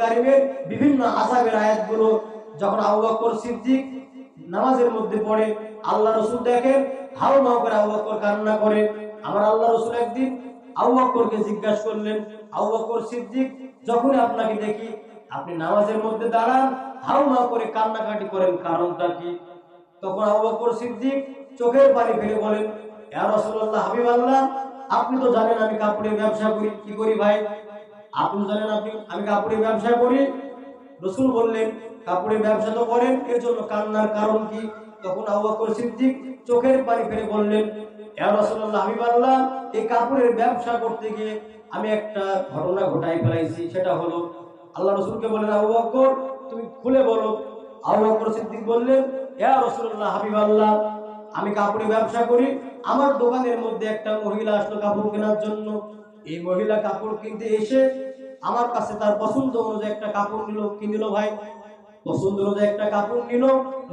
কারিমের বিভিন্ন আসাবের আয়াতগুলো যখন আবু বকর সিদ্দিক নামাজের মধ্যে পড়ে, আল্লাহ রসুল দেখেন হাউ মাউ করে আবু বকর কান্না করে। আমার আল্লাহ রসুল একদিন আবু বকরকে জিজ্ঞাসা করলেন, আবু বকর সিদ্দিক, যখনই আপনাকে দেখি, আপনি নামাজের মধ্যে দাঁড়ান হাউ মাউ করে কান্নাকাটি করেন, কারণটা কি? তখন আবু বকর সিদ্দিক চোখের পানি ফেলে বলেন, ইয়া রাসূলুল্লাহ হাবিব আল্লাহ আপনি তো জানেন আমি কাপড়ের ব্যবসা করি, কি করি ভাই? আপনি জানেন আপনি, আমি কাপড়ের ব্যবসা করি। রসুল বললেন, কাপড়ের ব্যবসা তো করেন, এর জন্য কান্নার কারণ কি? তখন আবু বকর সিদ্দিক চোখের পানি ফেলে বললেন রাসূলুল্লাহ হাবিব আল্লাহ এই কাপড়ের ব্যবসা করতে গিয়ে আমি একটা ঘটনা ঘটাই ফেলাইছি, সেটা হলো, আল্লাহ রসুলকে বললেন, আবু বকর, তুমি খুলে বলো। আবু বকর সিদ্দিক বললেন, ইয়া রাসূলুল্লাহ হাবিব আল্লাহ আমি কাপড়ের ব্যবসা করি, আমার দোকানের মধ্যে একটা মহিলা আসলো কাপড় কেনার জন্য। এই মহিলা কাপড় কিনতে এসে আমার কাছে তার পছন্দ অনুযায়ী একটা কাপড় নিল। কি নিল ভাই? পছন্দ অনুযায়ী একটা কাপড় নিল।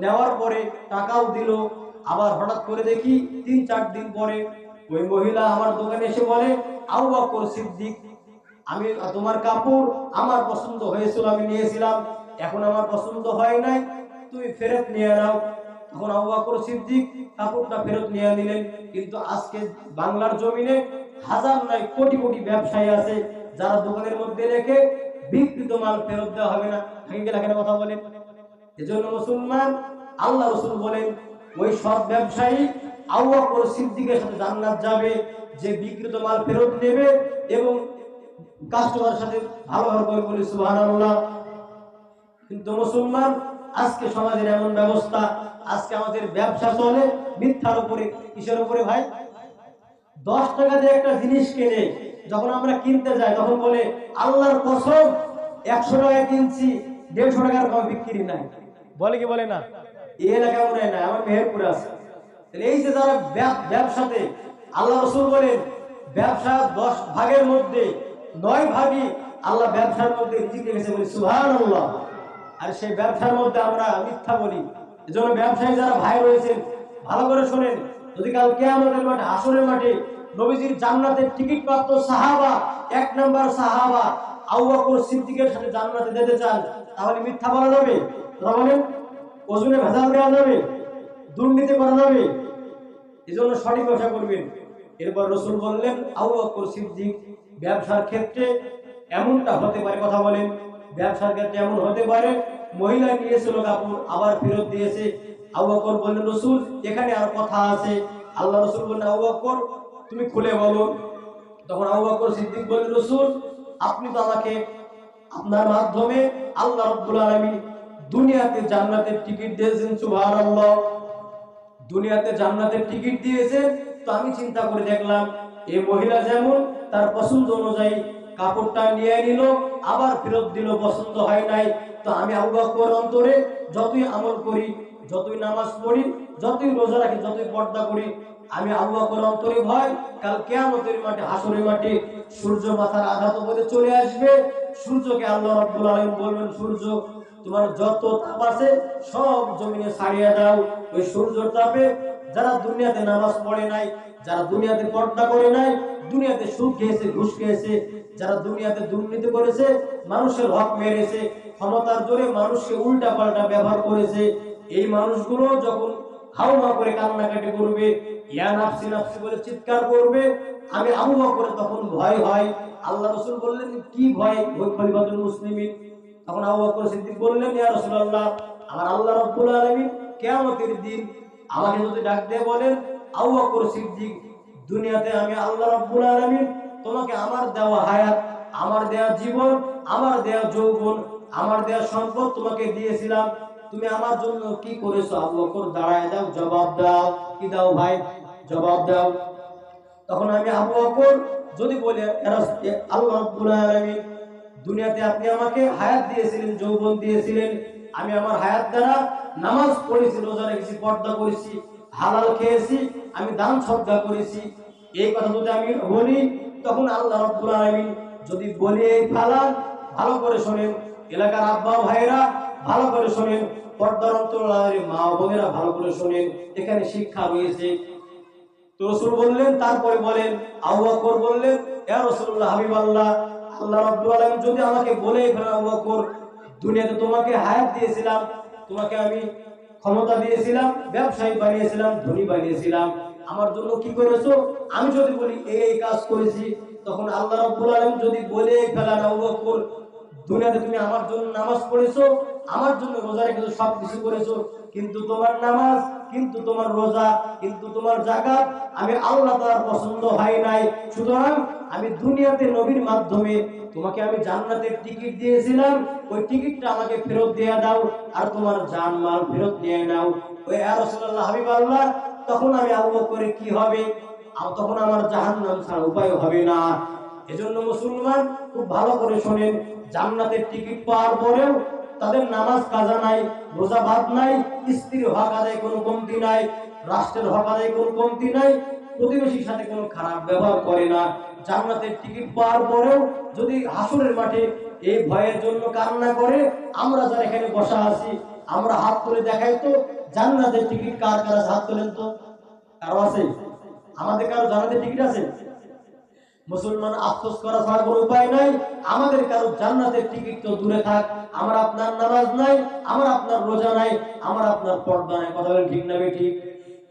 নেওয়ার পরে টাকাও দিল। আবার হঠাৎ করে দেখি তিন চার দিন পরে ওই মহিলা আমার দোকানে এসে বলে আউ বকর সিদ্দিক, আমি তোমার কাপড় আমার পছন্দ হয়েছিল, আমি নিয়েছিলাম। এখন আমার পছন্দ হয় নাই, তুমি ফেরত নিয়ে নাও। তখন আবু বকর সিদ্দিক কাপড়টা ফেরত নিয়ে নিলেন। কিন্তু আজকে বাংলার জমিনে হাজার নয়, কোটি কোটি ব্যবসায়ী আছে যারা দোকানের মধ্যে রেখে বিকৃত মাল ফেরত দেওয়া হবে না। ভেঙে কথা বলেন। এজন্য মুসলমান, আল্লাহ রসুল বলেন, ওই সব ব্যবসায়ী আবু বকর সিদ্দিকের সাথে জান্নাত যাবে, যে বিকৃত মাল ফেরত নেবে এবং কাস্টমার সাথে ভালো ব্যবহার করে বলি সুবহানাল্লাহ। কিন্তু মুসলমান, আজকে সমাজের এমন ব্যবস্থা, আজকে আমাদের ব্যবসা চলে মিথ্যার উপরে, কিসের উপরে ভাই? দশ টাকা দিয়ে একটা জিনিস কিনে, যখন আমরা কিনতে যাই, তখন বলে, আল্লাহর কসম, একশো টাকায় কিনছি, দেড়শো টাকার কম বিক্রি নাই। বলে কি বলে না? এই এলাকায় মনে হয় না আমার মেহেরপুরে আছে। তাহলে এই যে যারা ব্যবসাতে, আল্লাহ রসুল বলেন, ব্যবসা দশ ভাগের মধ্যে নয় ভাগই আল্লাহ ব্যবসার মধ্যে রিজিক রেখেছে বলি সুহান আল্লাহ আর সেই ব্যবসার মধ্যে আমরা মিথ্যা বলি। এজন্য ব্যবসায়ী যারা ভাই রয়েছেন, ভালো করে শোনেন, যদি কাল কেয়ামতের মাঠে, আসরের মাঠে নবীজির জান্নাতের টিকিট প্রাপ্ত সাহাবা, এক নম্বর সাহাবা, আবু বকর সিদ্দিকের সাথে জান্নাতে যেতে চান, তাহলে মিথ্যা বলা যাবে? তারা বলেন। ওজনে ভেজাল দেওয়া যাবে? দুর্নীতি করা যাবে? এই জন্য সঠিক ব্যবসা করবেন এরপর রসুল বললেন, আবু বকর সিদ্দিক, ব্যবসার ক্ষেত্রে এমনটা হতে পারে, কথা বলেন। ব্যবসার ক্ষেত্রে এমন হতে পারে, মহিলা নিয়েছিল কাপড়, আবার ফেরত দিয়েছে। আবু বকর বললেন, রসুল, এখানে আর কথা আছে। আল্লাহ রসুল বললেন, আবু বকর তুমি খুলে বলো। তখন আবু বকর সিদ্দিক বললেন, রসুল, আপনি তো আমাকে আপনার মাধ্যমে আল্লাহ রব্বুল আলামিন দুনিয়াতে জান্নাতের টিকিট দিয়েছেন, সুবহানাল্লাহ। দুনিয়াতে জান্নাতের টিকিট দিয়েছে, তো আমি চিন্তা করে দেখলাম, এ মহিলা যেমন তার পছন্দ অনুযায়ী কাপড়টা নিয়ে নিল, আবার ফেরত দিল, পছন্দ হয় নাই। তো আমি আবু বকর অন্তরে যতই আমল করি, যতই নামাজ পড়ি, যতই রোজা রাখি, যতই পর্দা করি আমি আবু বকর অন্তরে ভয়, কাল কেয়ামতের মাঠে, হাসরের মাঠে সূর্য মাথার আঘাত করে চলে আসবে। সূর্যকে আল্লাহ রাব্বুল আলামিন বলবেন, সূর্য, তোমার যত তাপ আছে সব জমিনে ছাড়িয়ে দাও। ওই সূর্যর তাপে যারা দুনিয়াতে নামাজ পড়ে নাই, যারা দুনিয়াতে পর্দা করে নাই, দুনিয়াতে সুদ খেয়েছে, ঘুষ খেয়েছে, যারা দুনিয়াতে দুর্নীতি করেছে, মানুষের হক মেরেছে, ক্ষমতার জোরে মানুষকে উল্টা পাল্টা ব্যবহার করেছে, এই মানুষগুলো যখন হাউমা করে কান্নাকাটি করবে চিৎকার করবে, আমি তখন ভয় হয়। আল্লাহ রসুল বললেন, কি ভয়? তখন সিদ্দিক বললেন, ইয়া আমার আল্লাহ দিন আমাকে যদি ডাক দিয়ে বলেন সিদ্দিক, দুনিয়াতে আমি আল্লাহ রাব্বুল আলামিন, তোমাকে আমার দেওয়া হায়াত, আমার দেওয়া জীবন, আমার দেওয়া যৌবন, আমার দেওয়া সম্পদ তোমাকে দিয়েছিলাম। তুমি আমার জন্য কি করেছ? আবু বকর দাঁড়ায় দাও, জবাব দাও। কি দাও ভাই? জবাব দাও। তখন আমি আবু বকর যদি বলে আল্লাহ দুনিয়াতে আপনি আমাকে হায়াত দিয়েছিলেন, যৌবন দিয়েছিলেন, আমি আমার হায়াত দ্বারা নামাজ পড়েছি, রোজা রেখেছি, পর্দা করেছি, হালাল খেয়েছি, আমি দান শ্রদ্ধা করেছি, এই কথা যদি আমি বলি, তখন আল্লাহ যদি বলে ফালান, ভালো করে শোনেন। এলাকার আব্বা ভাইরা ভালো করে শোনেন। পর্দার অন্তরালের মা বোনেরা ভালো করে শোনেন। এখানে শিক্ষা রয়েছে রসুল বললেন, তারপরে বলেন, আবু বকর বললেন ইয়া রাসূলুল্লাহ আল্লাহ রাব্বুল আলামিন যদি আমাকে বলে ফেলেন আবু বকর, দুনিয়াতে তোমাকে হায়াত দিয়েছিলাম, তোমাকে আমি ক্ষমতা দিয়েছিলাম, ব্যবসায়ী বানিয়েছিলাম, ধনী বানিয়েছিলাম, আমার জন্য কি করেছ? আমি যদি বলি এই কাজ করেছি, তখন আল্লাহ রাব্বুল আলামিন যদি বলে ফেলেন আবু বকর দুনিয়াতে তুমি আমার জন্য নামাজ পড়েছো, আমার জন্য রোজা রেখেছো সব কিছু করেছ, কিন্তু তোমার নামাজ, কিন্তু তোমার রোজা, কিন্তু তোমার জাকাত আমি আল্লাহ তাআলার পছন্দ হয় নাই। সুতরাং আমি দুনিয়াতে নবীর মাধ্যমে তোমাকে আমি জান্নাতের টিকিট দিয়েছিলাম, ওই টিকিটটা আমাকে ফেরত দিয়ে দাও, আর তোমার জান মাল ফেরত নিয়ে নাও। ওই রাসূলুল্লাহ, হাবিব আল্লাহ, তখন আমি আবু করে কি হবে? তখন আমার জাহান্নাম ছাড়া উপায় হবে না। এজন্য মুসলমান খুব ভালো করে শোনেন জান্নাতের টিকিট পাওয়ার পরেও তাদের নামাজ কাজা নাই, রোজা ভাত নাই, স্ত্রীর হক আদায় কোনো কমতি নাই, রাষ্ট্রের হক আদায় কোনো কমতি নাই, প্রতিবেশীর সাথে কোনো খারাপ ব্যবহার করে না। জান্নাতের টিকিট পাওয়ার পরেও যদি হাসুরের মাঠে এই ভয়ের জন্য কান্না করে, আমরা যারা এখানে বসা আছি, আমরা হাত তুলে দেখাই তো, জান্নাতের টিকিট কার কার হাত তোলেন তো। কারও আছে? আমাদের কারও জান্নাতের টিকিট আছে? মুসলমান আফসোস করা ছাড়া কোনো উপায় নাই আমাদের কারো জান্নাতের টিকিট তো দূরে থাক আমার আপনার নামাজ নাই আমার আপনার রোজা নাই আমার আপনার পর্দা নাই কথা বলেন ঠিক না বে ঠিক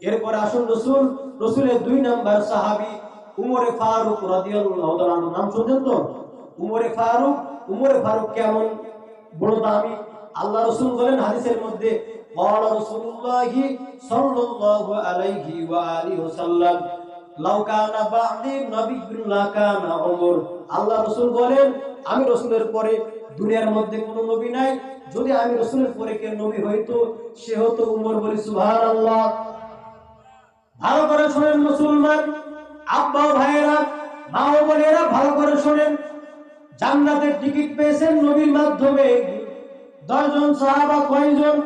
এরপরে আসুন রসুল রসুলের দুই নাম্বার সাহাবি উমরে ফারুক রাদিয়াল্লাহু তাআলা আনহু। নাম শুনছেন তো উমরে ফারুক উমরে ফারুক কেমন বড় দামি আল্লাহ রসুল বলেন হাদিসের মধ্যে قال رسول الله صلى الله عليه وآله وسلم আল্লাহ রাসূল বলেন, আমি রাসূলের পরে দুনিয়ার মধ্যে কোনো নবী নাই। যদি আমি রাসূলের পরে কেউ নবী হইতো, সে হতো উমর বলি সুবহানাল্লাহ। ভালো করে শোনেন মুসলমান, আব্বা ভাইয়েরা, মা ও বোনেরা ভালো করে শোনেন। জান্নাতের টিকিট পেয়েছেন নবীর মাধ্যমে। দশজন সাহাবা কয়জন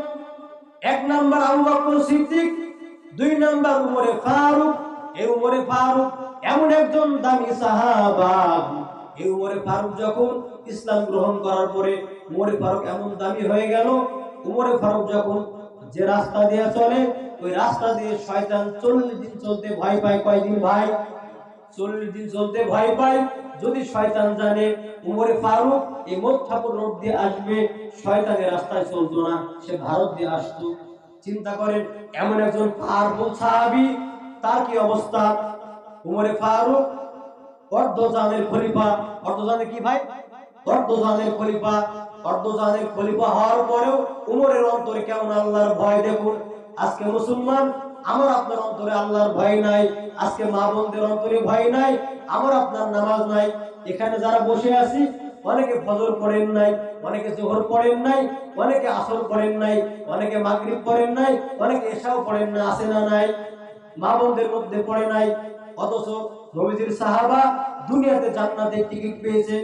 এক নাম্বার আবু বকর সিদ্দিক, দুই নাম্বার উমরে ফারুক এই উমরে ফারুক এমন একজন দামি সাহাবা। এই উমরে ফারুক যখন ইসলাম গ্রহণ করার পরে উমরে ফারুক এমন দামি হয়ে গেল, উমরে ফারুক যখন যে রাস্তা দিয়ে চলে, ওই রাস্তা দিয়ে শয়তান চল্লিশ দিন চলতে ভয় পায়। কয়দিন ভাই? চল্লিশ দিন চলতে ভয় পায়। যদি শয়তান জানে উমরে ফারুক এই মোট ঠাকুর রোড দিয়ে আসবে, শয়তানের রাস্তায় চলতো না, সে ভারত দিয়ে আসতো। চিন্তা করেন, এমন একজন পাওয়ারফুল সাহাবি তার কি অবস্থা? উমরে ফারুক, অর্ধজানের খলিফা। অর্ধজানের কি ভাই? অর্ধজানের খলিফা। অর্ধজানের খলিফা হওয়ার পরেও উমরের অন্তরে কেমন আল্লাহর ভয় দেখুন? আজকে মুসলমান, আমার আপনার অন্তরে আল্লাহর ভয় নাই। আজকে মা বোনদের অন্তরে ভয় নাই। আমার আপনার নামাজ নাই। এখানে যারা বসে আছি, অনেকে ফজর পড়েন নাই, অনেকে জোহর পড়েন নাই, অনেকে আসর পড়েন নাই, অনেকে মাগরিব পড়েন নাই, অনেকে এশাও পড়েন না আসে না নাই? মা বোনদের মধ্যে পড়ে নাই। অথচ নবীজির সাহাবা দুনিয়াতে জান্নাতের টিকিট পেয়েছে।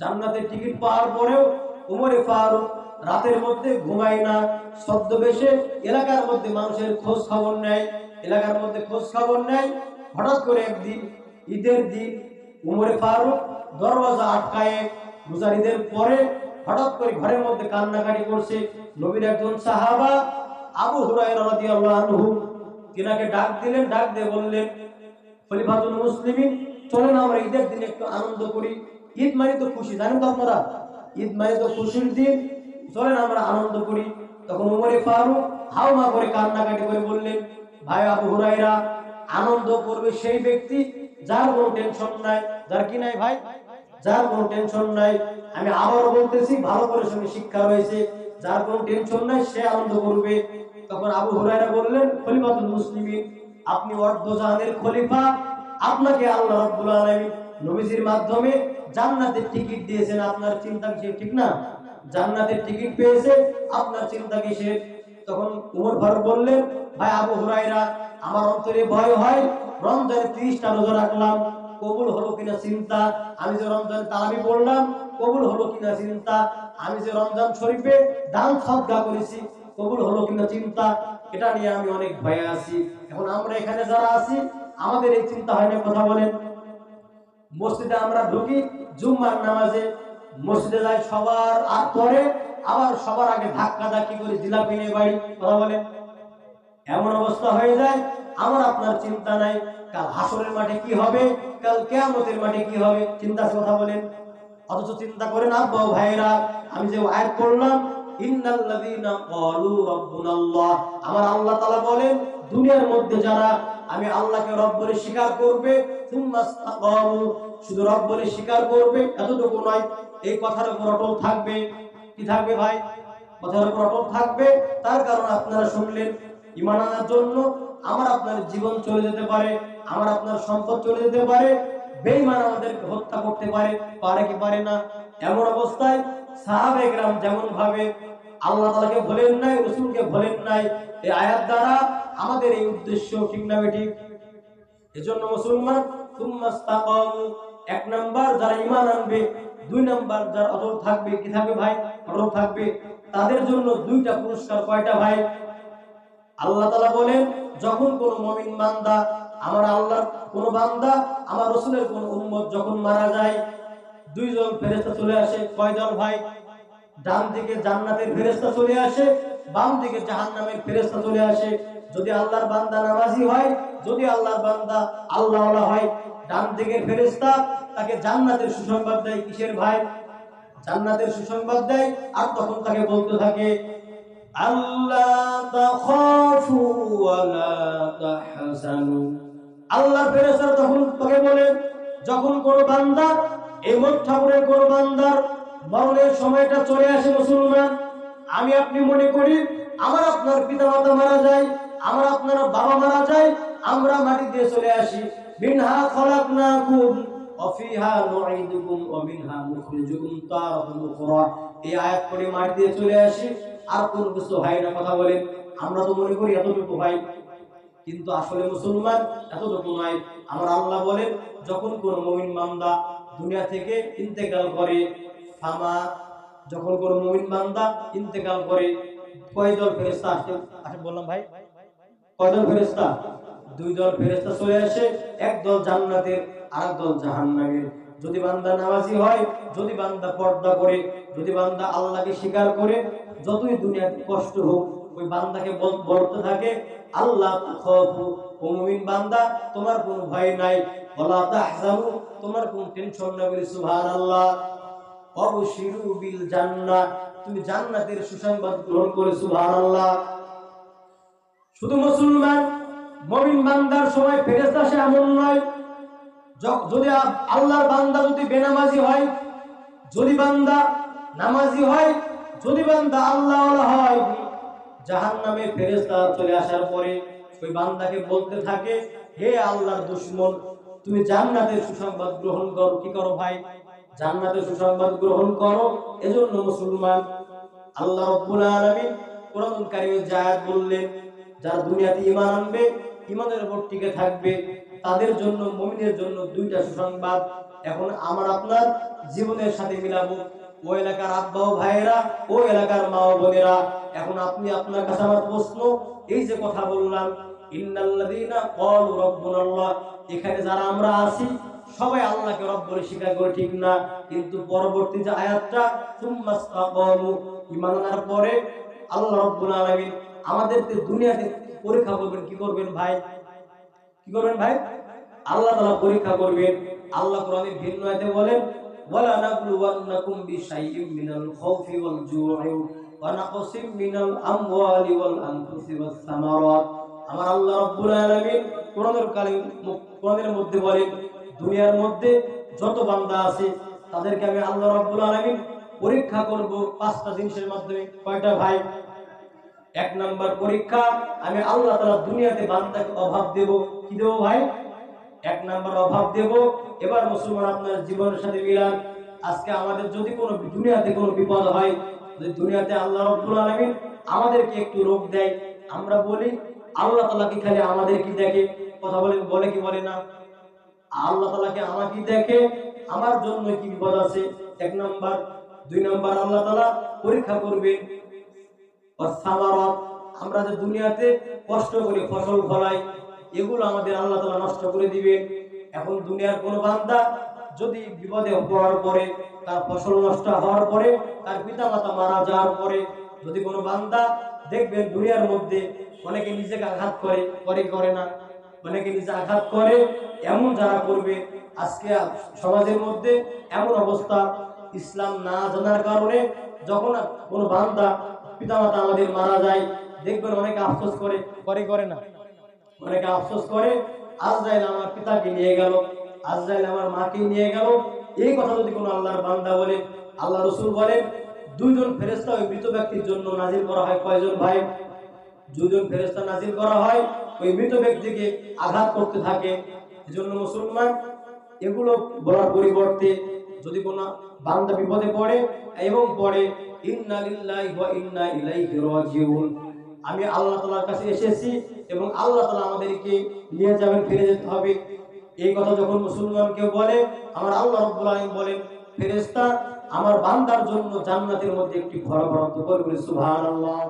জান্নাতের টিকিট পাওয়ার পরেও উমরে ফারুক রাতের মধ্যে ঘুমায় না। ছদ্মবেশে এলাকার মধ্যে মানুষের খোঁজ খবর নেয়। এলাকার মধ্যে খোঁজ খবর নেয়। হঠাৎ করে একদিন, ঈদের দিন উমরে ফারুক দরওয়াজা আটকায়। রোজার ঈদের পরে হঠাৎ করে ঘরের মধ্যে কান্নাকাটি করছে। নবীর একজন সাহাবা আবু হুরায়রা রাদিয়াল্লাহু আনহু তিনাকে ডাক দিলেন, ডাক দিয়ে বললেন, খলিফাতুল মুসলিমিন, চলুন আমরা ঈদের দিন একটু আনন্দ করি। ঈদ মানে তো খুশি, জানেন তো আপনারা? ঈদ মানে তো খুশির দিন, চলেন আমরা আনন্দ করি। তখন উমরে ফারুক হাওমা করে কান্নাকাটি করে বললেন, ভাই আবু হুরাইরা আনন্দ করবে সেই ব্যক্তি যার কোনো টেনশন নাই। যার কি নাই ভাই? যার কোনো টেনশন নাই। আমি আবারও বলতেছি, ভালো করে শুনে শিক্ষা রয়েছে, যার কোনো টেনশন নাই, সে আনন্দ করবে। তখন আবু হুরায়রা বললেন, খলিফাতুল মুসলিমিন, আপনি অর্ধজাহানের খলিফা, আপনাকে আল্লাহ রাব্বুল আলামিন নবীজির মাধ্যমে জান্নাতের টিকিট দিয়েছেন। আপনার চিন্তা কিসের ঠিক না? জান্নাতের টিকিট পেয়েছে, আপনার চিন্তা কিসের তখন উমর ফারুক বললেন, ভাই আবু হুরায়রা, আমার অন্তরে ভয় হয়, রমজানে ত্রিশটা রোজা রাখলাম, কবুল হলো কিনা চিন্তা? আমি যে রমজান তারাবি পড়লাম, কবুল হলো কিনা চিন্তা? আমি যে রমজান শরীফে দান সদ্গা করেছি কবুল হলো কিনা চিন্তা, এটা নিয়ে আমি অনেক ভয়ে আছি। এখন আমরা এখানে যারা আছি, আমাদের এই চিন্তা হয় না, কথা বলেন। মসজিদে আমরা ঢুকি, জুম্মার নামাজে মসজিদে যাই, সবার আর পরে আবার সবার আগে ধাক্কা ধাক্কি করে জিলাপি নিয়ে বাড়ি, কথা বলেন। এমন অবস্থা হয়ে যায়, আমার আপনার চিন্তা নাই, কাল হাসরের মাঠে কি হবে, কাল কেয়ামতের মাঠে কি হবে, চিন্তা কথা বলেন। অথচ চিন্তা করেন, আব্বা ও ভাইরা আমি যে আয়াত রাব্বুনাল্লাহ আমার আল্লাহ তাআলা বলেন, দুনিয়ার মধ্যে যারা আমি আল্লাহকে রব বলে স্বীকার করবে শুধু রব বলে স্বীকার করবে, এতটুকু নয়, এই কথার উপর অটল থাকবে। কি থাকবে ভাই? কথার উপর অটল থাকবে। তার কারণ আপনারা শুনলেন ইমান আনার জন্য আমার আপনার জীবন চলে যেতে পারে, আমার আপনার সম্পদ চলে যেতে পারে বেইমান আমাদেরকে হত্যা করতে পারে পারে কি পারে না? এমন অবস্থায় সাহাবে গ্রাম যেমন ভাবে আল্লাহ তালাকে ভোলেন নাই, রসুলকে ভোলেন নাই। এই আয়াত দ্বারা আমাদের এই উদ্দেশ্য ঠিক না ঠিক? এজন্য মুসলমান এক নাম্বার যারা ঈমান আনবে, দুই নাম্বার যারা অটল থাকবে, কি থাকবে ভাই? অটল থাকবে। তাদের জন্য দুইটা পুরস্কার কয়টা ভাই? আল্লাহ তাআলা বলেন, যখন কোন মুমিন বান্দা, আমার আল্লাহর কোন বান্দা, আমার রসুলের কোন উম্মত যখন মারা যায়, দুইজন ফেরেশতা চলে আসে কয় দল ভাই? ডান দিকে জান্নাতের ফেরেস্তা চলে আসে, বাম দিকে জাহান্নামের ফেরেস্তা চলে আসে। যদি আল্লাহর বান্দা নামাজি হয়, যদি আল্লাহর বান্দা আল্লাহওয়ালা হয়, ডান দিকের ফেরেস্তা তাকে জান্নাতের সুসংবাদ দেয় কিসের ভাই? জান্নাতের সুসংবাদ দেয় আর তখন তাকে বলতে থাকে আল্লাহ তাহজানু। তখন তোকে বলে, যখন কোন বান্দা এই মোট ঠাকুরের কোন বান্দার মরণের সময়টা চলে আসে মুসলমান। আমি আপনি মনে করি, আমার আপনার পিতা মাতা মারা যায়, আমার আপনার বাবা মারা যায়, আমরা মাটি দিয়ে চলে আসি। মিনহা পড়ে মাটি দিয়ে চলে আসি। আর না কথা বলেন আমরা তো মনে করি এতটুকু কিন্তু আসলে মুসলমান এতটুকু আল্লাহ বলেন, যখন কোন মুমিন বান্দা দুনিয়া থেকে ইন্তেকাল করে ফামা যখন কোন মুমিন বান্দা ইন্তেকাল করে কয় দল ফেরেশতা আসে? আসে বললাম, ভাই কয় দল ফেরেশতা? দুই দল ফেরেশতা চলে আসে এক দল জান্নাতের আর এক দল জাহান্নামের। যদি বান্দা নামাজি হয়, যদি বান্দা পর্দা করে, যদি বান্দা আল্লাহকে স্বীকার করে, যতই দুনিয়াতে কষ্ট হোক, ওই বান্দাকে বল- বলতে থাকে, আল্লাহ মুমিন বান্দা, তোমার কোনো ভয় নাই। ওয়ালা তাহজানু, তোমার কোনো টেনশন না বলি, সুবহানাল্লাহ। অবশিরু বিল জান্নাহ। তুমি জান্নাতের সুসংবাদ গ্রহণ করে, সুবহানাল্লাহ। শুধু মুসলমান, মুমিন বান্দার সময় ফেরেশতা আসে এমন নয়। যদি আল্লাহর বান্দা যদি বেনামাজি হয়, যদি বান্দা নামাজি হয়, যদি বান্দা আল্লাহ হয় জাহান নামে ফেরেস্তা চলে আসার পরে ওই বান্দাকে বলতে থাকে, হে আল্লাহর দুশ্মন, তুমি জান্নাতের সুসংবাদ গ্রহণ করো, কি করো ভাই? জান্নাতের সুসংবাদ গ্রহণ করো। এজন্য মুসলমান, আল্লাহ রব্বুল আলামিন কোরআন কারিমে জায়াত বললেন, যারা দুনিয়াতে ঈমান আনবে, ঈমানের উপর টিকে থাকবে, তাদের জন্য, মুমিনের জন্য দুইটা সুসংবাদ। এখন আমার আপনার জীবনের সাথে মিলাবো। ও এলাকার আব্বা ও ভাইয়েরা, ও এলাকার মা ও বোনেরা, এখন আপনি আপনার কাছে আমার প্রশ্ন, এই যে কথা বললাম, ইন্নাল্লাযীনা ক্বালু রাব্বুনাল্লাহ, এখানে যারা আমরা আছি সবাই আল্লাহকে রব বলে স্বীকার করে ঠিক না, কিন্তু পরবর্তী যে আয়াতটা আনার পরে আল্লাহ রাব্বুল আলামিন আমাদেরকে দুনিয়াতে পরীক্ষা করবেন, কি করবেন ভাই? কি করবেন ভাই? আল্লাহ তাআলা পরীক্ষা করবেন। আল্লাহ কোরআনের ভিন্ন আয়াতে বলেন আমার আল্লাহ রাব্বুল আলামিন কোরআনের কালিম কোরআনের মধ্যে বলেন দুনিয়ার মধ্যে যত বান্দা আছে, তাদেরকে আমি আল্লাহ রাব্বুল আলামিন পরীক্ষা করব পাঁচটা জিনিসের মাধ্যমে। কয়টা ভাই? এক নাম্বার পরীক্ষা, আমি আল্লাহ তাআলা দুনিয়াতে বান্দাকে অভাব দেব। কি দেব ভাই? এক নাম্বার অভাব দেব। এবার মুসলমান, আপনার জীবনের সাথে মিলান। আজকে আমাদের যদি কোনো দুনিয়াতে কোনো বিপদ হয়, যদি দুনিয়াতে আল্লাহ রাব্বুল আলামিন আমাদেরকে একটু রোগ দেয়, আমরা বলি, আল্লাহ তাআলা কি খালি আমাদের কি দেখে? কথা বলে বলে কি বলে না? আল্লাহ তাআলাকে আমাকে দেখে? আমার জন্য কি বিপদ আছে? এক নম্বর। দুই নম্বর, আল্লাহ তাআলা পরীক্ষা করবে। আমরা যে দুনিয়াতে কষ্ট করে ফসল ফলাই, এগুলো আমাদের আল্লাহ তাআলা নষ্ট করে দিবে। এখন দুনিয়ার কোন বান্দা যদি বিপদে পড়ার পরে, তার ফসল নষ্ট হওয়ার পরে, তার পিতা মাতা মারা যাওয়ার পরে, যদি কোনো বান্দা দেখবেন দুনিয়ার মধ্যে অনেকে নিজেকে আঘাত করে করে করে না। অনেকে নিজে আঘাত করে, এমন যারা করবে, আজকে সমাজের মধ্যে এমন অবস্থা ইসলাম না জানার কারণে যখন কোনো বান্দা পিতামাতা আমাদের মারা যায়, দেখবেন অনেকে আফসোস করে করে করে না। অনেকে আফসোস করে আজরাইল আমার পিতাকে নিয়ে গেল আজরাইল আমার মাকে নিয়ে গেল। এই কথা যদি কোনো আল্লাহর বান্দা বলে, আল্লাহ রসুল বলেন, দুইজন ফেরেস্তা ওই মৃত ব্যক্তির জন্য নাজির করা হয় কয়জন ভাই? দুজন ফেরেস্তা নাজিল করা হয়, ওই মৃত ব্যক্তিকে আঘাত করতে থাকে। এজন্য মুসলমান, এগুলো বলার পরিবর্তে যদি কোনো বান্দা বিপদে পড়ে এবং পড়ে, ইন্না লিল্লাহি ওয়া ইন্না ইলাইহি রাজিউন আমি আল্লাহ তাআলার কাছে এসেছি এবং আল্লাহ তাআলা আমাদেরকে নিয়ে যাবেন, ফিরে যেতে হবে। এই কথা যখন মুসলমান কেউ বলে, আমার আল্লাহ রাব্বুল আলামিন বলেন, ফেরেশতা, আমার বান্দার জন্য জান্নাতের মধ্যে একটি ঘর বরাদ্দ করে সুবহানাল্লাহ।